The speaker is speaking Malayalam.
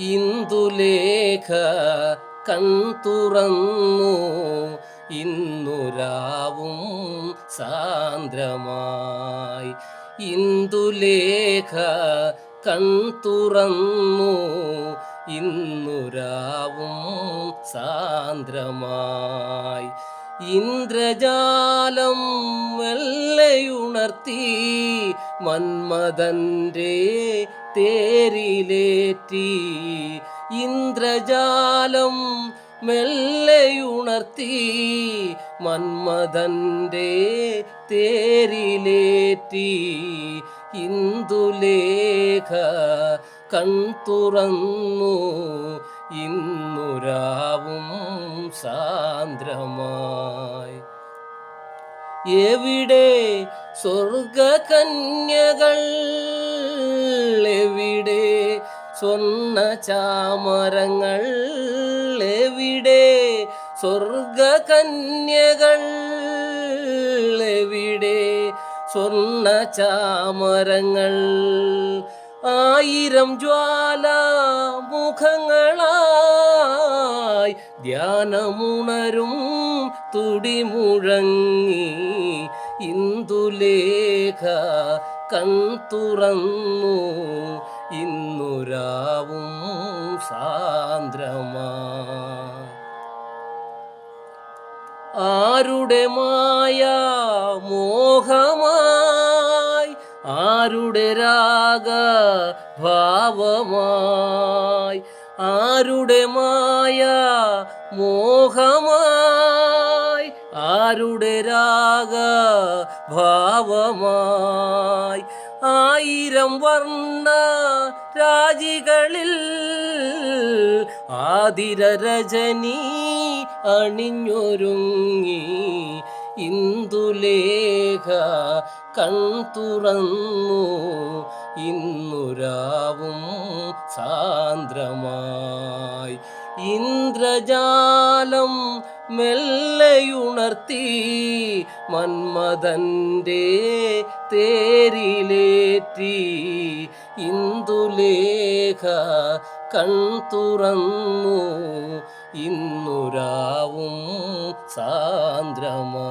ഇന്ദുലേഖ കന്തുറന്നു തുറന്നു. ഇന്നുരാവും സാന്ദ്രമായി. ഇന്ദുലേഖ കന്തുറന്നു തുറന്നു. ഇന്നുരാവും സാന്ദ്രമായി. ഇന്ദ്രജാലം വെള്ളയുണർത്തി മന്മദന്റെ തേരിലേറ്റി. ഇന്ദ്രജാലം മെല്ലെയുണർത്തി മന്മതന്റെ തേരിലേറ്റി. ഇന്ദുലേഖ കൺ തുറന്നു ഇന്നുരാവും സാന്ദ്രമായി. എവിടെ സ്വർഗകന്യകൾ? എവിടെ സ്വർണ ചാമരങ്ങൾ എവിടെ? സ്വർഗകന്യകൾ എവിടെ? സ്വർണ ചാമരങ്ങൾ. ആയിരം ജ്വാല മുഖങ്ങളായി ധ്യാനമുണരും തുടിമുഴങ്ങി. ഇന്ദുലേഖ കൺ തുറന്നു ഇന്നുരാവും സാന്ദ്രമാ. ആരുടെ മായ മോഹമായി ആരുടെ രാഗ ഭാവമായി ആരുടെ മായ മോഹമായി ആരുടെ രാഗ ഭാവമായി ആയിരം വർണ രാജികളിൽ ആതിര രജനി അണിഞ്ഞൊരുങ്ങി. ഇന്ദുലേഖ കൺ തുറന്നു. ഇന്നുരാവും സാന്ദ്രമായി ഇന്ദ്രജാലം മെല്ലയുണർത്തി മന്മദന്റെ തേരിലേറ്റി ഇന്ദുലേഖ കൺ തുറന്നു. ഇന്നുരാവും സാന്ദ്രമാ.